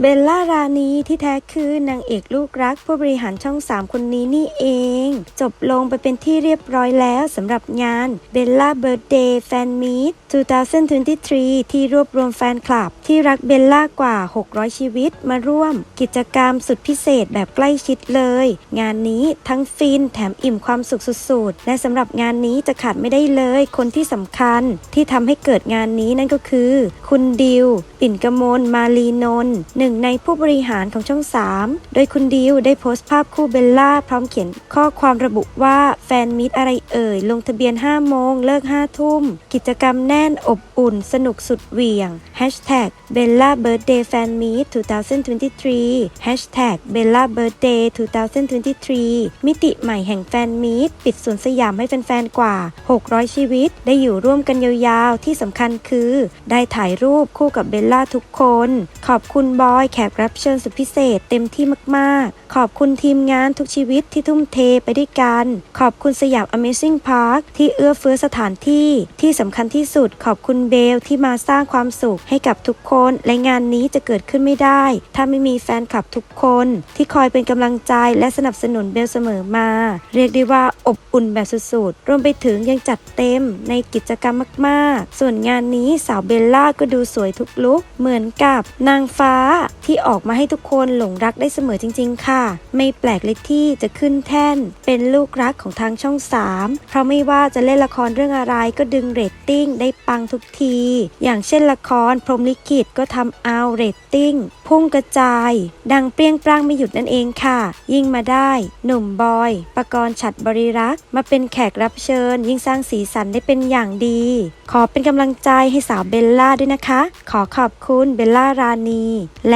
เบลล่ารานีที่แท้คือนางเอกลูกรักผู้บริหารช่อง 3 คนนี้นี่เอง จบลงไปเป็นที่เรียบร้อยแล้วสำหรับงานเบลล่าเบิร์ d เดย์แฟนมีต2023 ที่รวบรวมแฟนคลับ ที่รักเบลล่ากว่า 600 ชีวิตมาร่วม กิจกรรมสุดพิเศษแบบใกล้ชิดเลย งานนี้ทั้งฟินแถมอิ่มความสุขสุดๆและสำหรับงานนี้จะขาดไม่ได้เลย คนที่สำคัญที่ทำให้เกิดงานนี้นั่นก็คือ คุณดิว ปิ่นกมลมาลีนนท์นึ่งในผู้บริหารของช่อง 3 โดยคุณดิวได้โพสต์ภาพคู่เบลล่าพร้อมเขียนข้อความระบุว่าแฟนมิตอะไรเอ่ย ลงทะเบียน 5 โมง เลิก 5 ทุ่ม กิจกรรมแน่นอบอุ่น สนุกสุดเหวี่ยง Hashtag Bella Birthday Fan Meet 2023 Hashtag Bella Birthday 2023 มิติใหม่แห่งแฟนมีตปิดสวนสยามให้แฟนๆกว่า 600 ชีวิต ได้อยู่ร่วมกันยาวๆ ที่สำคัญคือ ได้ถ่ายรูปคู่กับเบลล่าทุกคน ขอบคุณบออยแขกรับเชิญสุดพิเศษเต็มที่มากๆ ขอบคุณทีมงานทุกชีวิตที่ทุ่มเทไปด้วยกัน ขอบคุณสยาม Amazing Park ที่เอื้อเฟื้อสถานที่ที่สำคัญที่สุด ขอบคุณเบลที่มาสร้างความสุขให้กับทุกคน และงานนี้จะเกิดขึ้นไม่ได้ ถ้าไม่มีแฟนคลับทุกคน ที่คอยเป็นกำลังใจและสนับสนุนเบลเสมอมา เรียกได้ว่าอบอุ่นแบบสุดๆรวมไปถึงยังจัดเต็มในกิจกรรมมาก ๆ ส่วนงานนี้สาวเบลล่าก็ดูสวยทุกลุกเหมือนกับนางฟ้าที่ออกมาให้ทุกคนหลงรักได้เสมอจริง ๆ ค่ะ ไม่แปลกเลยที่จะขึ้นแท่น เป็นลูกรักของทางช่อง 3 เพราะไม่ว่าจะเล่นละครเรื่องอะไรก็ดึงเรตติ้งได้ปังทุกที อย่างเช่นละครพรมลิขิตก็ทำเอาเรตติ้งพุ่งกระจาย ดังเปรี้ยงปร้างไม่หยุดนั่นเองค่ะ ยิ่งมาได้ หนุ่มบอย ประกรณ์ฉัดบริรักษ์มาเป็นแขกรับเชิญ ยิ่งสร้างสีสันได้เป็นอย่างดี ขอเป็นกำลังใจให้สาวเบลล่าด้วยนะคะ ขอขอบคุณเบลล่ารานีและ